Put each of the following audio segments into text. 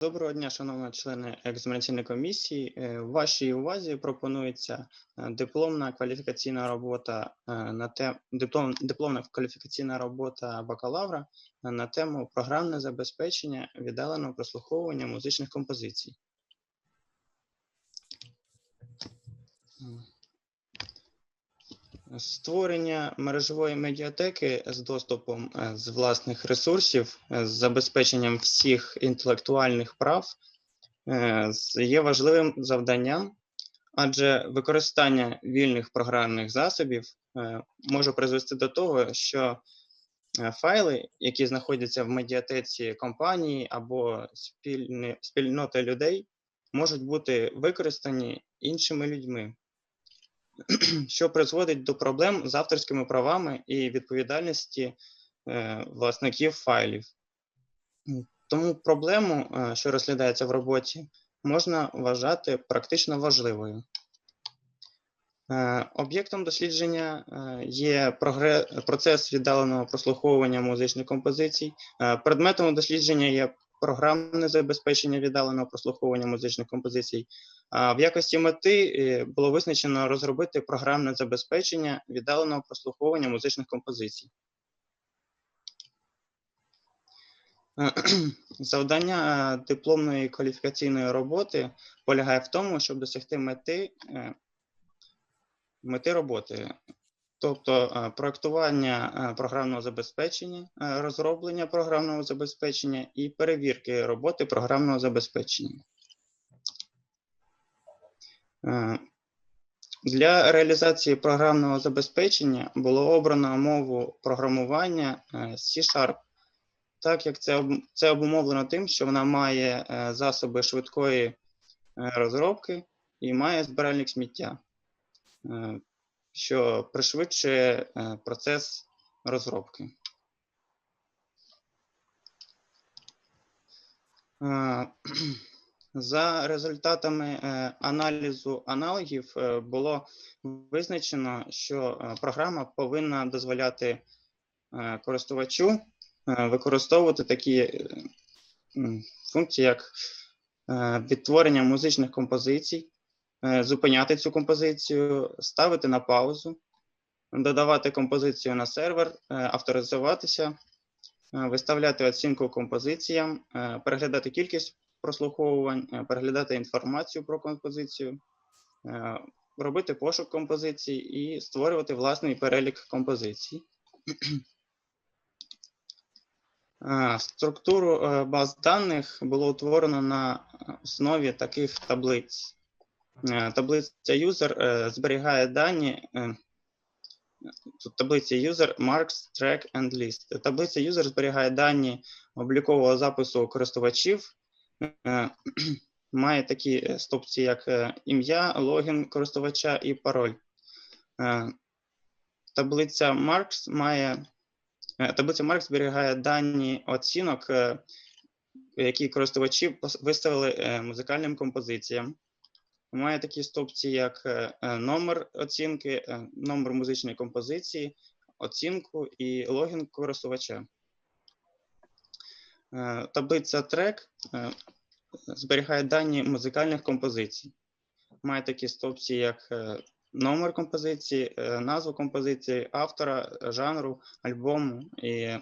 Доброго дня, шановні члени екзаменаційної комісії. Е, Вашій увазі пропонується е, дипломна кваліфікаційна робота е, на тему диплом, дипломна кваліфікаційна робота бакалавра на тему програмне забезпечення віддаленого прослуховування музичних композицій. Створення мережевої медіатеки з доступом е, з власних ресурсів, е, з забезпеченням всіх інтелектуальних прав е, є важливим завданням, адже використання вільних програмних засобів може призвести до того, що файли, які знаходяться в медіатеці компанії або спільни- спільноти людей, можуть бути використані іншими людьми що призводить до проблем з авторськими правами і відповідальності е, власників файлів. Тому проблему, е, що розглядається в роботі, можна вважати практично важливою. Е, Об'єктом дослідження є процес віддаленого прослуховування музичних композицій. Предметом дослідження є програмне забезпечення віддаленого прослуховування музичних композицій. В якості мети е, було визначено розробити програмне забезпечення віддаленого прослуховування музичних композицій. Завдання е, дипломної кваліфікаційної роботи полягає в тому, щоб досягти мети, е, мети роботи, тобто проектування програмного забезпечення, розроблення програмного забезпечення і перевірки роботи програмного забезпечення. Е, Для реалізації програмного забезпечення було обрано мову програмування е, C-Sharp, так як це, це обумовлено тим, що вона має е, засоби швидкої розробки і має збиральник сміття, що пришвидшує процес розробки. За результатами е, аналізу аналогів е, було визначено, що е, програма повинна дозволяти користувачу використовувати такі функції, як відтворення музичних композицій, зупиняти цю композицію, ставити на паузу, додавати композицію на сервер, авторизуватися, виставляти оцінку композиціям, переглядати кількість прослуховувань, е, переглядати інформацію про композицію, е, робити пошук композицій і створювати власний перелік композицій. Е, Структуру баз даних було утворено на основі таких таблиць. Таблиця user зберігає дані. Тут таблиця user, marks, track and list. Таблиця user зберігає дані облікового запису користувачів, має такі е, стопці, як е, ім'я, логін користувача і пароль. Е, Таблиця Marks має е, таблиця Marks зберігає дані оцінок, е, які користувачі виставили е, музикальним композиціям. Має такі стопці, як е, е, номер оцінки, е, номер музичної композиції, оцінку і логін користувача. Е, Таблиця трек е, зберігає дані музикальних композицій. Має такі стовпці, як е, номер композиції, назву композиції, автора, жанру, альбому і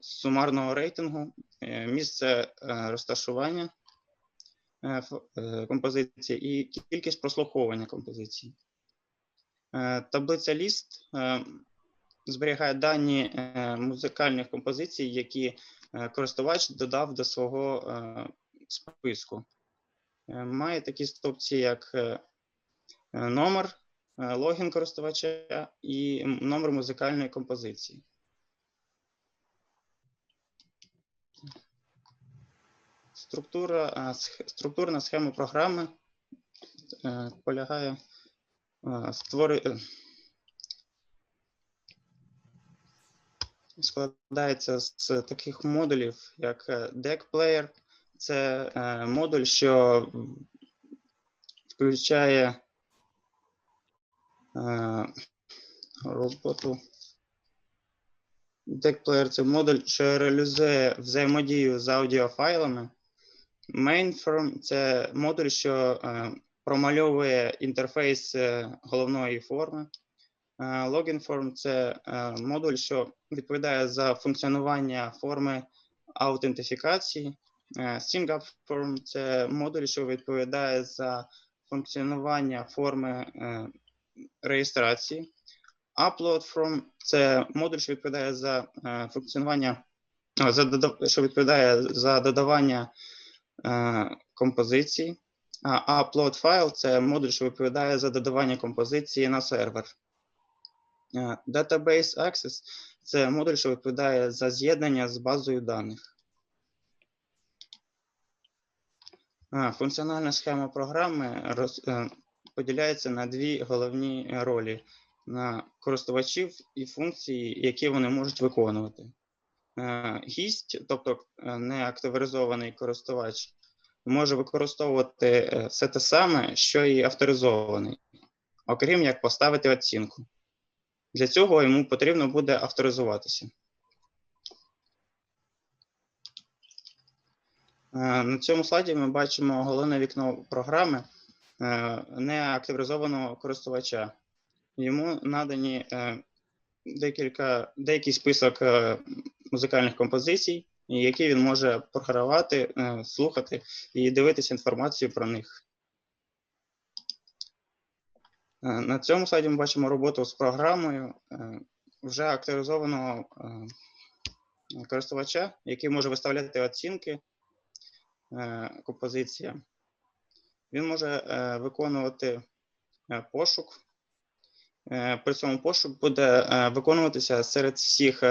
сумарного рейтингу, місце розташування композиції і кількість прослуховування композиції. Таблиця ліст зберігає дані музикальних композицій, які користувач додав до свого е, списку. Е, Має такі стопці, як е, е, номер, е, логін користувача і номер музикальної композиції. Структура, е, структурна схема програми е, полягає е, складається з таких модулів, як е, Deck Player. Це е, модуль, що включає е, роботу. Deck Player – це модуль, що реалізує взаємодію з аудіофайлами Mainform – це модуль, що промальовує інтерфейс головної форми. Е, Loginform – це е, модуль, що відповідає за функціонування форми аутентифікації. Е, SingUpForm – це модуль, що відповідає за функціонування форми е, реєстрації. UploadFrom – це модуль, що відповідає за е, функціонування, що відповідає за додавання е, композицій. А upload файл це модуль, що відповідає за додавання композиції на сервер. Е, Database Access це модуль, що відповідає за з'єднання з базою даних. Функціональна схема програми роз, е, поділяється на дві головні ролі: на користувачів і функції, які вони можуть виконувати. Е, Гість, тобто неактивізований користувач, може використовувати все те саме, що і авторизований, окрім як поставити оцінку. Для цього йому потрібно буде авторизуватися. Е, На цьому слайді ми бачимо головне вікно програми е, неактивізованого користувача. Йому надані е, декілька, деякий список музикальних композицій, які він може програвати, слухати і дивитися інформацію про них. Е, На цьому слайді ми бачимо роботу з програмою е, вже активізованого е, користувача, який може виставляти оцінки композиціям. Він може виконувати пошук. При цьому пошук буде виконуватися серед всіх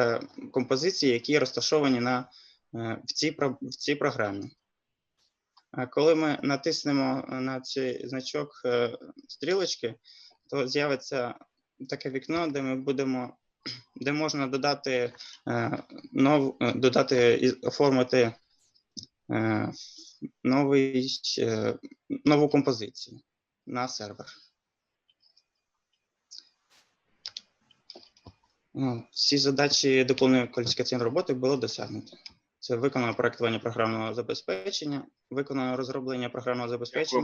композицій, які розташовані на, в, цій, в цій програмі. Е, Коли ми натиснемо на цей значок е, стрілочки, то з'явиться таке вікно, де ми будемо, де можна додати е, нов, е, додати і оформити е, новий, е, нову композицію на сервер. Ну, Всі задачі дипломної кваліфікаційної роботи було досягнуто. Це виконано проектування програмного забезпечення, виконано розроблення програмного забезпечення.